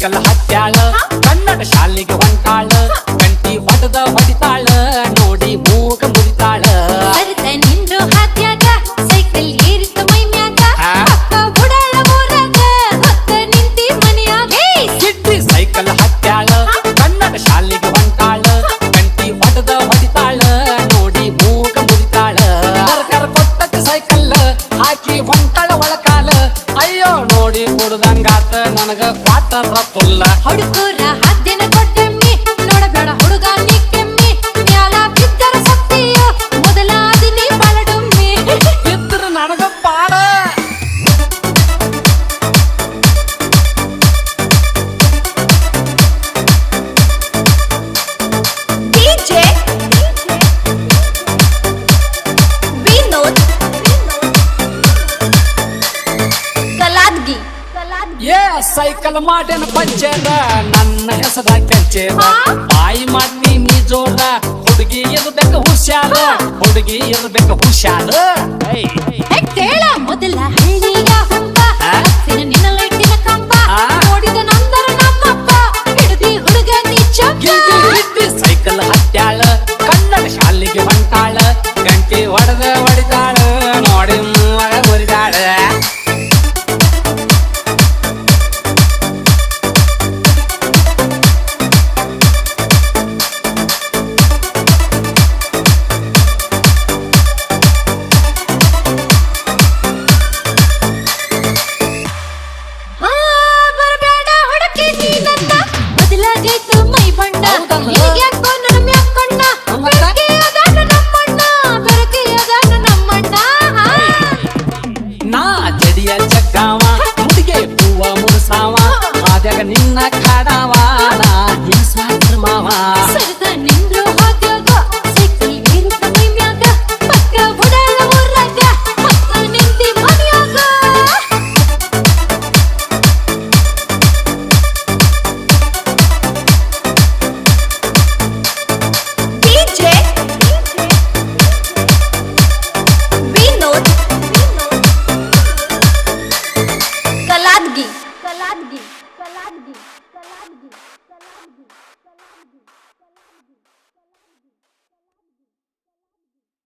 Cycle ಹತ್ಯಾಳ ಕನ್ನಡ ಶಾಲೆಗೆ ಹೊಂಟಾಳ ಗಂಟಿ ಹೊಡೆದ ಹೊಡಿತಾಳ ನೋಡಿ ಮೂಗ ಮುರಿತಾಳ. ಅರ್ಧ ನಿಂದ್ರು ಹಾದ್ಯಾಗ ಸೈಕಲ್ ಏರಿತು ಮೈ ಮ್ಯಾಗ. ಆ? ಅಕ್ಕ ಬುಡಾಳ ಊರಾಗ ಹೊತ್ತ ನಿಂತಿ ಮನ್ಯಾಗ. ಏಯ್! ಕಿಟ್ಟಿ ಸೈಕಲ್ ಹತ್ಯಾಳ ಕನ್ನಡ ಶಾಲೆಗೆ ಹೊಂಟಾಳ ಗಂಟಿ ಹೊಡೆದ ಹೊಡಿತಾಳ ನೋಡಿ ಮೂಗ ಮುರಿತಾಳ. ಸರ್ಕಾರ ಕೊಟ್ಟಕ್ಕೆ ಸೈಕಲ್ ಹಾಕಿ ಹೊಂಟಾಳ ಒಳಕಾಲ. ಅಯ್ಯೋ ನೋಡಿ ಕುಡ್ದಂಗಾತ ನನಗ ಕ್ವಾಟರ್ ತುಲ್ಲ ಹುಡುಗರ ಸೈಕಲ್ ಮಾಡೇನ ಪಂಚೇರ. ನನ್ನ ಹೆಸರ ಕೆಂಚೇರ? ಬಾಯಿ ಮಾಡಿ ನೀ ಜೋರ. ಹುಡುಗಿ ಇರ್ಬೇಕ ಹುಷಾರ. ಹುಡುಗಿ ಇರ್ಬೇಕ ಹುಷಾರ. ಏಯ್, ಹೇ ಕೇಳ ಮೊದಲ. माझे तुम्ही भंडार